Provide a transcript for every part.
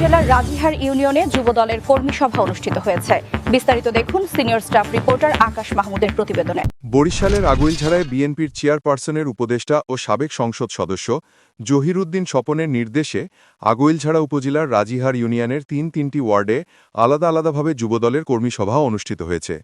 রাজিহার ইউনিয়নে যুব দলের কর্মী সভা অনুষ্ঠিত হয়েছে। বিস্তারিত দেখুন সিনিয়র স্টাফ রিপোর্টার আকাশ মাহমুদের প্রতিবেদনে। বরিশালের আগুইলঝাড়ায় বিএনপির চেয়ারপারসনের উপদেষ্টা ও সাবেক সংসদ সদস্য জহিরুদ্দিন স্বপনের নির্দেশে আগুইলঝাড়া উপজেলার রাজিহার ইউনিয়নের তিন তিনটি ওয়ার্ডে আলাদা আলাদাভাবে যুবদলের কর্মী সভা অনুষ্ঠিত হয়েছে।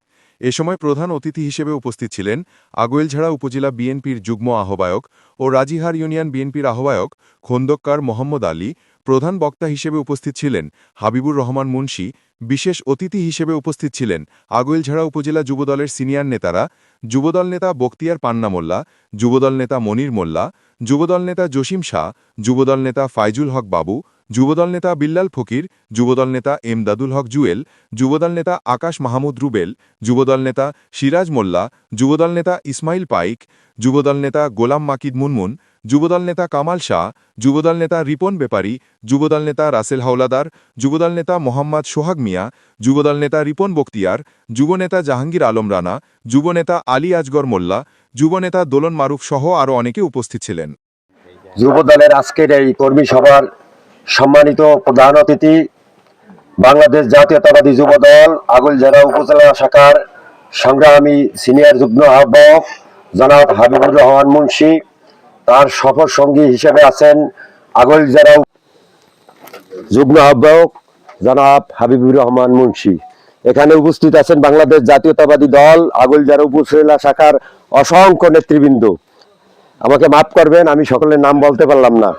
এ সময় প্রধান অতিথি হিসেবে উপস্থিত ছিলেন আগুইলঝাড়া উপজেলা বিএনপির যুগ্ম আহ্বায়ক ও রাজিহার ইউনিয়ন বিএনপির আহ্বায়ক খন্দকার মোহাম্মদ আলী, প্রধান বক্তা হিসেবে উপস্থিত ছিলেন হাবিবুর রহমান মুন্সি, বিশেষ অতিথি হিসেবে উপস্থিত ছিলেন আগুইলঝাড়া উপজেলা যুবদলের সিনিয়র নেতারা, যুবদল নেতা বক্তিয়ার পান্না মোল্লা যুবদল নেতা মনির মোল্লা, যুবদল নেতা জসিম শাহ, যুবদল নেতা ফাইজুল হক বাবু যুবদল নেতা বিল্লাল ফকির যুবদল নেতা এমদাদুল হক জুয়েল যুবদল নেতা আকাশ মাহমুদ রুবেল যুবদল নেতা সিরাজ মোল্লা যুবদল নেতা ইসমাইল পাইক যুবদল নেতা গোলাম মাকিদ মুনমুন যুবদল নেতা কামাল শাহ যুবদল নেতা রিপন বেপারি যুবদল নেতা রাসেল হাওলাদার যুবদল নেতা মোহাম্মদ সোহাগ মিয়া যুবদল নেতা রিপন বখতিয়ার যুবনেতা জাহাঙ্গীর আলম রানা যুবনেতা আলী আজগর মোল্লা যুবনেতা দোলন মারুফ সহ আরও অনেকে উপস্থিত ছিলেন যুব দলের আজকের এই কর্মী সভার সম্মানিত প্রধান অতিথি, বাংলাদেশ জাতীয়তাবাদী যুব দল, আগুল আগুলঝাড়া উপজেলা শাখার সংগ্রামী সিনিয়র যুগ্ম আহ্বায়ক জনাব হাবিবুর রহমান মুন্সি, তার সফর সঙ্গী হিসেবে আছেন আগলঝাড়া যুগ্ম আহ্বায়ক জনাব হাবিবুর রহমান মুন্সি। এখানে উপস্থিত আছেন বাংলাদেশ জাতীয়তাবাদী দল আগলঝাড়া উপজেলা শাখার অসংখ্য নেতৃবৃন্দ। আমাকে মাফ করবেন, আমি সকলের নাম বলতে পারলাম না।